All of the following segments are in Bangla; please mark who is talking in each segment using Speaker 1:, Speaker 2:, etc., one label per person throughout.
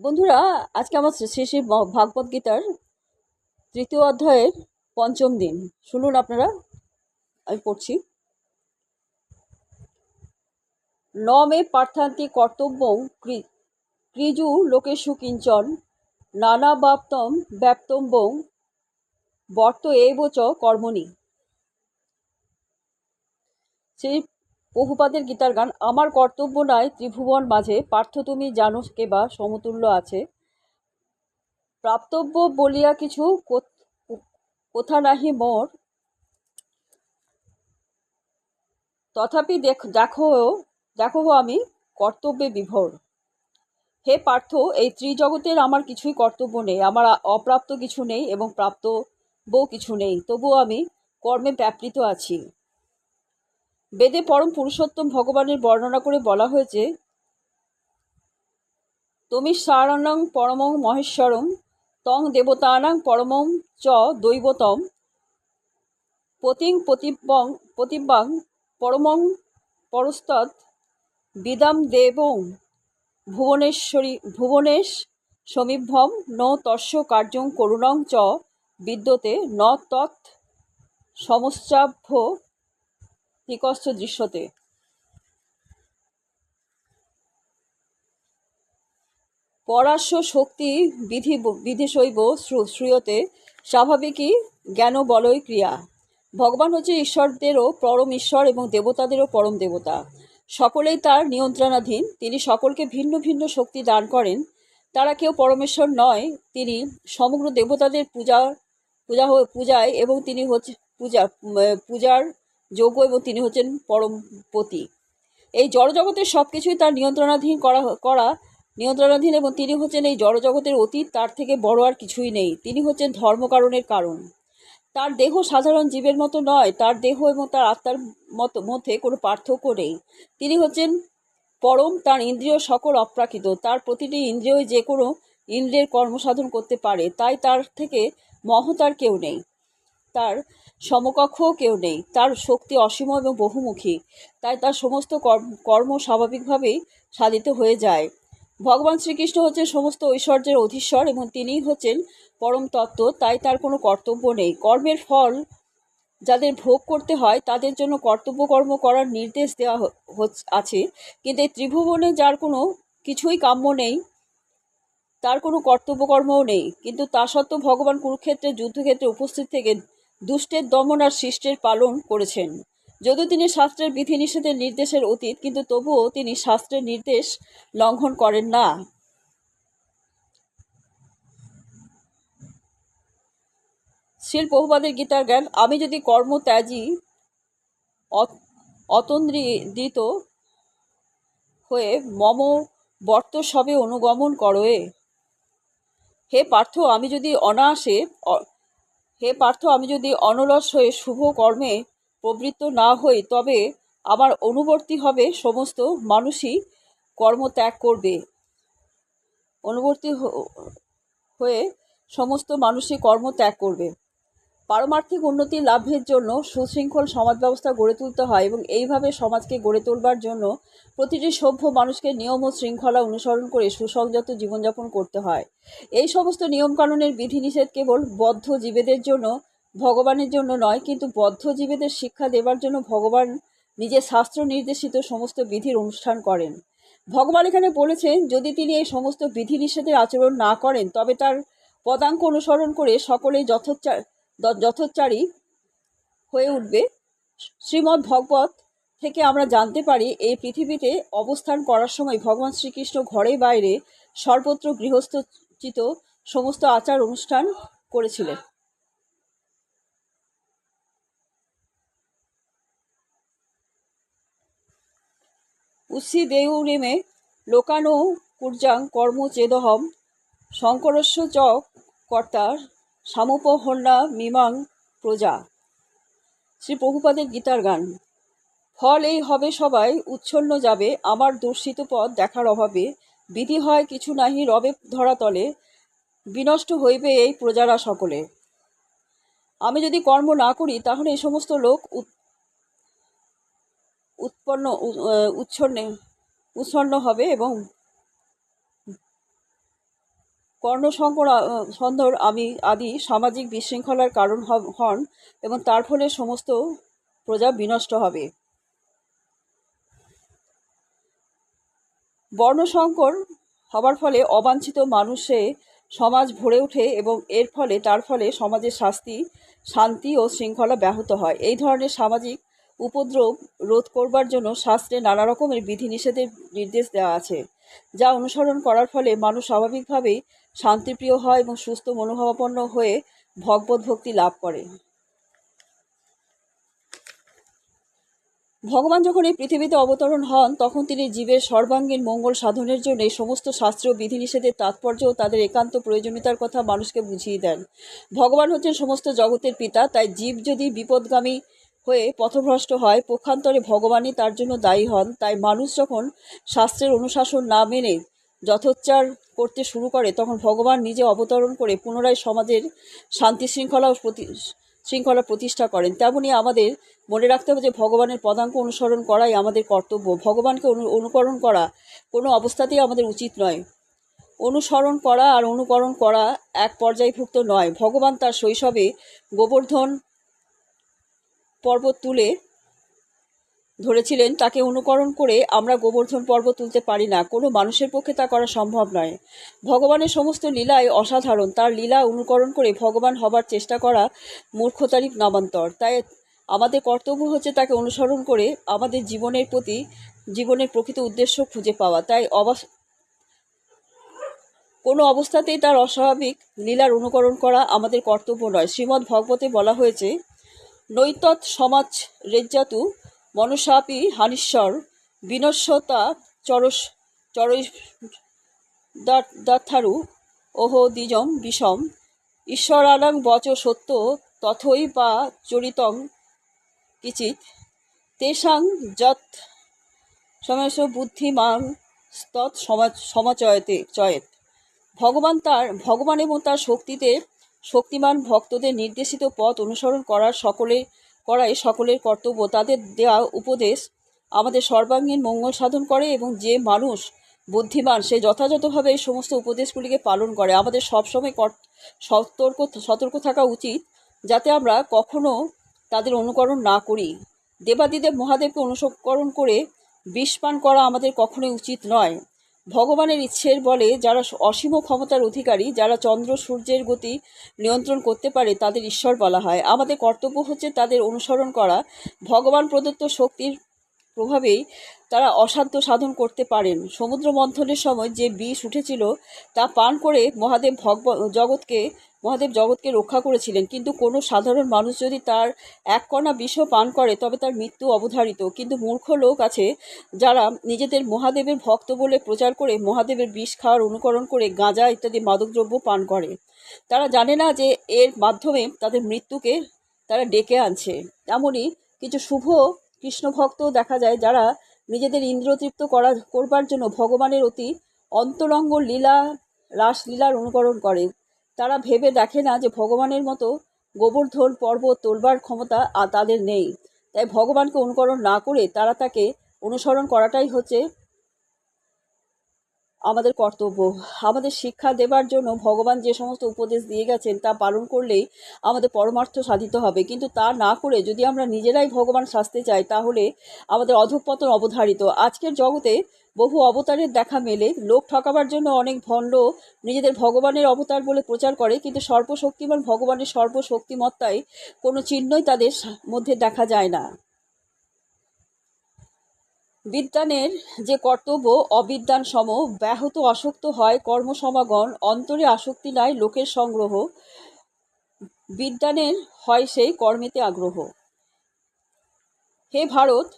Speaker 1: বন্ধুরা, আজকে আমার শ্রী শ্রী ভাগবত গীতার তৃতীয় অধ্যায়ের পঞ্চম দিন। শুনুন আপনারা, আমি পড়ছি। ন মে পার্থান্তি কর্তব্য ক্রিজু লোকেশু কিঞ্চন, নানা বাপ্তম ব্যাপ্তম্বং, বর্ত এবচ কর্মণি। সেই বহুপাদের গীতার গান, আমার কর্তব্য নয় ত্রিভুবন মাঝে, পার্থ তুমি জানো কে বা সমতুল্য আছে। প্রাপ্তব্য বলিয়া কিছু কোথা নাহি মোর। তথাপি দেখ, দেখো দেখো আমি, কর্তব্যে বিভোর। হে পার্থ, এই ত্রিজগতের আমার কিছুই কর্তব্য নেই, আমার অপ্রাপ্ত কিছু নেই এবং প্রাপ্ত বউ কিছু নেই, তবুও আমি কর্মে ব্যাপৃত আছি। বেদে পরম পুরুষোত্তম ভগবানের বর্ণনা করে বলা হয়েছে, তুমি সারণং পরমং মহেশ্বরম তং দেবতানাং পরমং চ দৈবতম, পতিং প্রতিবং প্রতিবাং পরমং পরস্তৎ বিদাম দেবং ভুবনেশ্বরী, ভুবনেশ সমীভ্যম ন তস্য কার্যং করুণং চ বিদ্যতে ন তৎ সমশ্চাভ্য তিকশ্চ দৃশ্যতে। পরাশ্য শক্তি বিধি বিধিশৈব শ্রুয়তে স্বাভাবিকই জ্ঞান বলয় ক্রিয়া। ভগবান হচ্ছে ঈশ্বরদেরও পরম ঈশ্বর এবং দেবতাদেরও পরম দেবতা। সকলেই তার নিয়ন্ত্রণাধীন। তিনি সকলকে ভিন্ন ভিন্ন শক্তি দান করেন। তারা কেউ পরমেশ্বর নয়। তিনি সমগ্র দেবতাদের পূজা পূজা পূজায় এবং তিনি হচ্ছে পূজা পূজার যোগ্য এবং তিনি হচ্ছেন পরমপতি এই জড়জগতের সব কিছুই তার নিয়ন্ত্রণাধীন করা করা নিয়ন্ত্রণাধীন এবং তিনি হচ্ছেন এই জড়জগতের অতীত, তার থেকে বড় আর কিছুই নেই। তিনি হচ্ছেন ধর্মকারণের কারণ। তার দেহ সাধারণ জীবের মতো নয়, তার দেহ এবং তার আত্মার মতো, মধ্যে কোনো পার্থক্য নেই। তিনি হচ্ছেন পরম, তার ইন্দ্রিয় সকল অপ্রাকৃত। তার প্রতিটি ইন্দ্রিয় যে কোনো ইন্দ্রিয়ের কর্মসাধন করতে পারে। তাই তার থেকে মহতার কেউ নেই। তার সমকক্ষ কেউ নেই। তার শক্তি অসীম এবং বহুমুখী। তাই তার সমস্ত কর্ম স্বাভাবিকভাবেই সাধিত হয়ে যায়। ভগবান শ্রীকৃষ্ণ হচ্ছেন সমস্ত ঐশ্বর্যের অধীশ্বর এবং তিনিই হচ্ছেন পরম তত্ত্ব। তাই তার কোনো কর্তব্য নেই। কর্মের ফল যাদের ভোগ করতে হয়, তাদের জন্য কর্তব্য কর্ম করার নির্দেশ দেওয়া আছে। কিন্তু এই ত্রিভুবনে যার কোনো কিছুই কাম্য নেই, তার কোনো কর্তব্যকর্মও নেই। কিন্তু তা সত্ত্বেও ভগবান কুরুক্ষেত্রে যুদ্ধক্ষেত্রে উপস্থিত থেকে দুষ্টের দমন আর শিষ্টের পালন করেছেন। যদিও তিনি শাস্ত্রের বিধিনিষেধের নির্দেশের অতীত, কিন্তু তবুও তিনি শাস্ত্রের নির্দেশ লঙ্ঘন করেন না। শিল বহুবাদের গীতার জ্ঞান, আমি যদি কর্ম ত্যাজি অতন্দ্রিত হয়ে মম বর্ত সবে অনুগমন করয়ে হে পার্থ, আমি যদি অনায়াসে হে পার্থ, আমি যদি অনলস হয়ে শুভ কর্মে প্রবৃত্ত না হই, তবে আমার অনুবর্তী হবে সমস্ত মানুষই কর্ম ত্যাগ করবে। অনুবর্তী হয়ে সমস্ত মানুষই কর্ম ত্যাগ করবে। পারমার্থিক উন্নতি লাভের জন্য সুশৃঙ্খল সমাজ ব্যবস্থা গড়ে তুলতে হয় এবং এইভাবে সমাজকে গড়ে তোলবার জন্য প্রতিটি সভ্য মানুষকে নিয়ম ও শৃঙ্খলা অনুসরণ করে সুসংযত জীবনযাপন করতে হয়। এই সমস্ত নিয়মকানুনের বিধিনিষেধ কেবল বদ্ধ জীবেদের জন্য, ভগবানের জন্য নয়, কিন্তু বদ্ধ জীবেদের শিক্ষা দেবার জন্য ভগবান নিজের শাস্ত্র নির্দেশিত সমস্ত বিধির অনুষ্ঠান করেন। ভগবান এখানে বলেছেন, যদি তিনি এই সমস্ত বিধিনিষেধের আচরণ না করেন, তবে তার পদাঙ্ক অনুসরণ করে সকলেই যথোচ্চার যথোচ্চারী হয়ে উঠবে। শ্রীমদ্ ভগবত থেকে আমরা জানতে পারি, এই পৃথিবীতে অবস্থান করার সময় ভগবান শ্রীকৃষ্ণ ঘরে বাইরে সর্বত্র গৃহস্থচিত সমস্ত আচার অনুষ্ঠান করেছিলেন। উৎসি দেউরিমে লোকানো কুর্জাং কর্ম চেদহম শঙ্করস্য চ কর্তার সামোপহন্যা মিমাং প্রজা। শ্রী প্রভুপাদের গীতার গান। ফল এই হবে সবাই, উচ্ছন্ন যাবে, আমার দর্শিত পথ দেখার অভাবে, বিধি হয় কিছু নাহি, রবে ধরাতলে বিনষ্ট হইবে এই প্রজারা সকলে। আমি যদি কর্ম না করি, তাহলে এই সমস্ত লোক উৎপন্ন উচ্ছন্নে উচ্ছন্ন হবে এবং কর্ণসংকর সন্দর, আমি আদি সামাজিক বিশৃঙ্খলার কারণ হন এবং তার ফলে সমস্ত প্রজা বিনষ্ট হবে। বর্ণসংকর হবার ফলে অবাঞ্ছিত মানুষে সমাজ ভরে ওঠে এবং এর ফলে তার ফলে সমাজের শাস্তি, শান্তি ও শৃঙ্খলা ব্যাহত হয়। এই ধরনের সামাজিক উপদ্রব রোধ করবার জন্য শাস্ত্রে নানা রকমের বিধিনিষেধের নির্দেশ দেওয়া আছে, যা অনুসরণ করার ফলে মানুষ স্বাভাবিকভাবেই শান্তিপ্রিয় হয় এবং সুস্থ মনোভাবাপন্ন হয়ে ভগবত ভক্তি লাভ করে। ভগবান যখন এই পৃথিবীতে অবতরণ হন, তখন তিনি জীবের সর্বাঙ্গীন মঙ্গল সাধনের জন্য এই সমস্ত শাস্ত্রীয় বিধিনিষেধের তাৎপর্য ও তাদের একান্ত প্রয়োজনীয়তার কথা মানুষকে বুঝিয়ে দেন। ভগবান হচ্ছেন সমস্ত জগতের পিতা, তাই জীব যদি বিপদগামী হয়ে পথভ্রষ্ট হয়। পক্ষান্তরে ভগবানই তার জন্য দায়ী হন। তাই মানুষ যখন শাস্ত্রের অনুশাসন না মেনে যথোচ্চার করতে শুরু করে, তখন ভগবান নিজে অবতরণ করে পুনরায় সমাজের শান্তি শৃঙ্খলা শৃঙ্খলা প্রতিষ্ঠা করেন। তেমনি আমাদের মনে রাখতে হবে যে ভগবানের পদাঙ্ক অনুসরণ করাই আমাদের কর্তব্য। ভগবানকে অনু অনুকরণ করা কোনো অবস্থাতেই আমাদের উচিত নয়। অনুসরণ করা আর অনুকরণ করা এক পর্যায়ভুক্ত নয়। ভগবান তার শৈশবে গোবর্ধন পর্বত তুলে ধরেছিলেন, তাকে অনুকরণ করে আমরা গোবর্ধন পর্বত তুলতে পারি না। কোনো মানুষের পক্ষে তা করা সম্ভব নয়। ভগবানের সমস্ত লীলাই অসাধারণ। তার লীলা অনুকরণ করে ভগবান হবার চেষ্টা করা মূর্খতারই নামান্তর। তাই আমাদের কর্তব্য হচ্ছে তাকে অনুসরণ করে আমাদের জীবনের প্রতি, জীবনের প্রকৃত উদ্দেশ্য খুঁজে পাওয়া। তাই অবাস, কোনো অবস্থাতেই তার অস্বাভাবিক লীলার অনুকরণ করা আমাদের কর্তব্য নয়। শ্রীমদ্ ভগবতে বলা হয়েছে নৈতৎ সমাজ রেজ্জাতু মনসাপি হানিশ্বর বিনশ্বতা চরস দাথারু ওহ দ্বিজম বিষম। ঈশ্বরানাং বচ সত্য তথৈ বা চরিতং কিচিৎ। তেষাং যৎ সমস্ত বুদ্ধিমান তৎ সমাজ সমাচয়তে চয়েত। ভগবান তার, ভগবান এবং তার শক্তিতে শক্তিমান ভক্তদের নির্দেশিত পথ অনুসরণ করার সকলে, করাই সকলের কর্তব্য। তাদের দেওয়া উপদেশ আমাদের সর্বাঙ্গীন মঙ্গল সাধন করে এবং যে মানুষ বুদ্ধিমান, সে যথাযথভাবে এই সমস্ত উপদেশগুলিকে পালন করে। আমাদের সবসময় সতর্ক সতর্ক থাকা উচিত যাতে আমরা কখনো তাদের অনুকরণ না করি। দেবাদিদেব মহাদেবকে অনুসরণ করে বিষ পান করা আমাদের কখনোই উচিত নয়। ভগবানের ইচ্ছের বলে যারা অসীম ক্ষমতার অধিকারী, যারা চন্দ্র সূর্যের গতি নিয়ন্ত্রণ করতে পারে, তাদের ঈশ্বর বলা হয়। আমাদের কর্তব্য হচ্ছে তাদের অনুসরণ করা। ভগবান প্রদত্ত শক্তির প্রভাবেই তারা অসাধ্য সাধন করতে পারেন। সমুদ্র মন্থনের সময় যে বিষ উঠেছিল, তা পান করে মহাদেব ভগব জগৎকে মহাদেব জগৎকে রক্ষা করেছিলেন। কিন্তু কোনো সাধারণ মানুষ যদি তার এক কণা বিষও পান করে, তবে তার মৃত্যু অবধারিত। কিন্তু মূর্খ লোক আছে যারা নিজেদের মহাদেবের ভক্ত বলে প্রচার করে মহাদেবের বিষ খাওয়ার অনুকরণ করে গাঁজা ইত্যাদি মাদকদ্রব্য পান করে। তারা জানে না যে এর মাধ্যমে তাদের মৃত্যুকে তারা ডেকে আনছে। এমনই কিছু শুভ কৃষ্ণ ভক্ত দেখা যায় যারা নিজেদের ইন্দ্রতৃপ্ত করা, করবার জন্য ভগবানের অতি অন্তরঙ্গ লীলা, রাসলীলার অনুকরণ করে। তারা ভেবে দেখে না যে ভগবানের মতো গোবর্ধন পর্বত তোলবার ক্ষমতা আর তাদের নেই। তাই ভগবানকে অনুকরণ না করে তারা তাকে অনুসরণ করাটাই হচ্ছে আমাদের কর্তব্য, আমাদের শিক্ষা দেবার জন্য ভগবান যে সমস্ত উপদেশ দিয়ে গেছেন তা পালন করলেই আমাদের পরমার্থ সাধিত হবে। কিন্তু তা না করে যদি আমরা নিজেরাই ভগবান সাজতে চাই, তাহলে আমাদের অধঃপতন অবধারিত। আজকের জগতে বহু অবতারের দেখা মেলে। লোক ঠকাবার জন্য অনেক ভণ্ড নিজেদের ভগবানের অবতার বলে প্রচার করে, কিন্তু সর্বশক্তিমান ভগবানের সর্বশক্তিমত্তায় কোনো চিহ্নই তাদের মধ্যে দেখা যায় না। বিদ্যানের যে কর্তব্য অবিদ্যান সম ব্যাহত আসক্ত হয় কর্মসমাগণ অন্তরে আসক্তি নাই লোকের সংগ্রহ। বিদ্যানের হয় সেই কর্মেতে আগ্রহ। হে ভারত,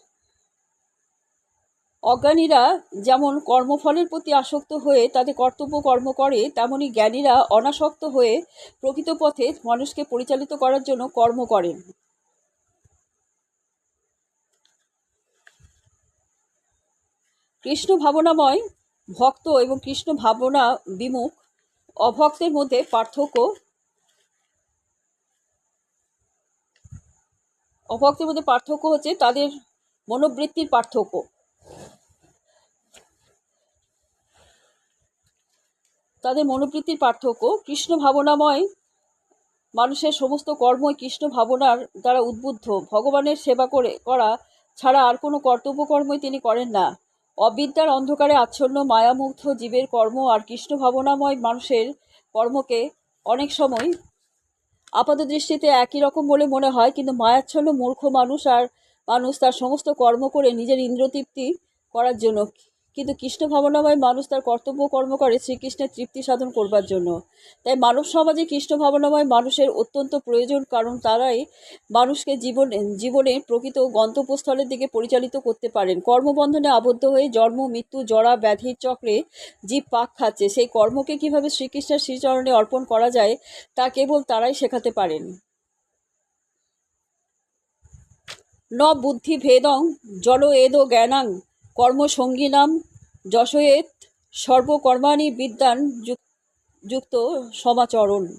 Speaker 1: অজ্ঞানীরা যেমন কর্মফলের প্রতি আসক্ত হয়ে তাদের কর্তব্য কর্ম করে, তেমনি জ্ঞানীরা অনাসক্ত হয়ে প্রকৃত পথে মানুষকে পরিচালিত করার জন্য কর্ম করেন। কৃষ্ণ ভাবনাময় ভক্ত এবং কৃষ্ণ ভাবনা বিমুখ, অভক্তের মধ্যে পার্থক্য অভক্তের মধ্যে পার্থক্য হচ্ছে তাদের মনোবৃত্তির পার্থক্য। তাদের মনোবৃত্তির পার্থক্য, কৃষ্ণ ভাবনাময় মানুষের সমস্ত কর্মই কৃষ্ণ ভাবনার দ্বারা উদ্বুদ্ধ। ভগবানের সেবা করে করা ছাড়া আর কোনো কর্তব্য কর্মই তিনি করেন না। অবিদ্যার অন্ধকারে আচ্ছন্ন, মায়ামুগ্ধ জীবের কর্ম আর কৃষ্ণ ভাবনাময় মানুষের কর্মকে অনেক সময় আপাত দৃষ্টিতে একই রকম বলে মনে হয়, কিন্তু মায়াচ্ছন্ন মূর্খ মানুষ আর মানুষ তার সমস্ত কর্ম করে নিজের ইন্দ্রতৃপ্তি করার জন্য কিন্তু কৃষ্ণ ভাবনাময় মানুষ তার কর্তব্য কর্ম করে শ্রীকৃষ্ণের তৃপ্তি সাধন করবার জন্য। তাই মানব সমাজে কৃষ্ণ ভাবনাময় মানুষের অত্যন্ত প্রয়োজন, কারণ তারাই মানুষকে জীবন জীবনের প্রকৃত গন্তব্যস্থলের দিকে পরিচালিত করতে পারেন। কর্মবন্ধনে আবদ্ধ হয়ে জন্ম, মৃত্যু, জরা ব্যাধির চক্রে জীব পাক খাচ্ছে। সেই কর্মকে কীভাবে শ্রীকৃষ্ণের শ্রীচরণে অর্পণ করা যায়, তা কেবল তারাই শেখাতে পারেন। ন বুদ্ধি ভেদং জল এদো জ্ঞানাং কর্মসঙ্গিনাম যশয়েত সর্বকর্মাণি বিদ্যান যুক- যুক্ত সমাচরণ।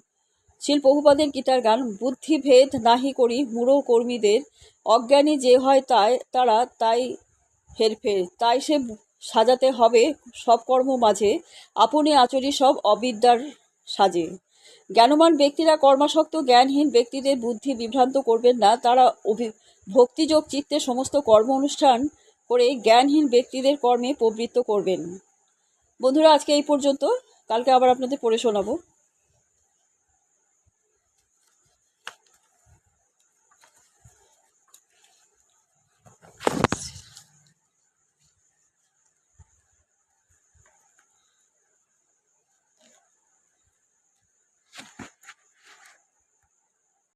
Speaker 1: শিল প্রভুপাদের গীতার গান, বুদ্ধিভেদ নাহি করি মূঢ় কর্মীদের, অজ্ঞানী যে হয় তাই, তারা তাই হেরফের, তাই সে সাজাতে হবে সব কর্ম মাঝে, আপনি আচরি সব অবিদ্যার সাজে। জ্ঞানমান ব্যক্তিরা কর্মাসক্ত, জ্ঞানহীন ব্যক্তিদের বুদ্ধি বিভ্রান্ত করবেন না, তারা অভি, ভক্তিযোগ, চিত্তে সমস্ত কর্ম অনুষ্ঠান করে জ্ঞানহীন ব্যক্তিদের কর্মে প্রবৃত্ত করবেন। বন্ধুরা, আজকে এই পর্যন্ত। কালকে আবার আপনাদের পড়ে শোনাবো।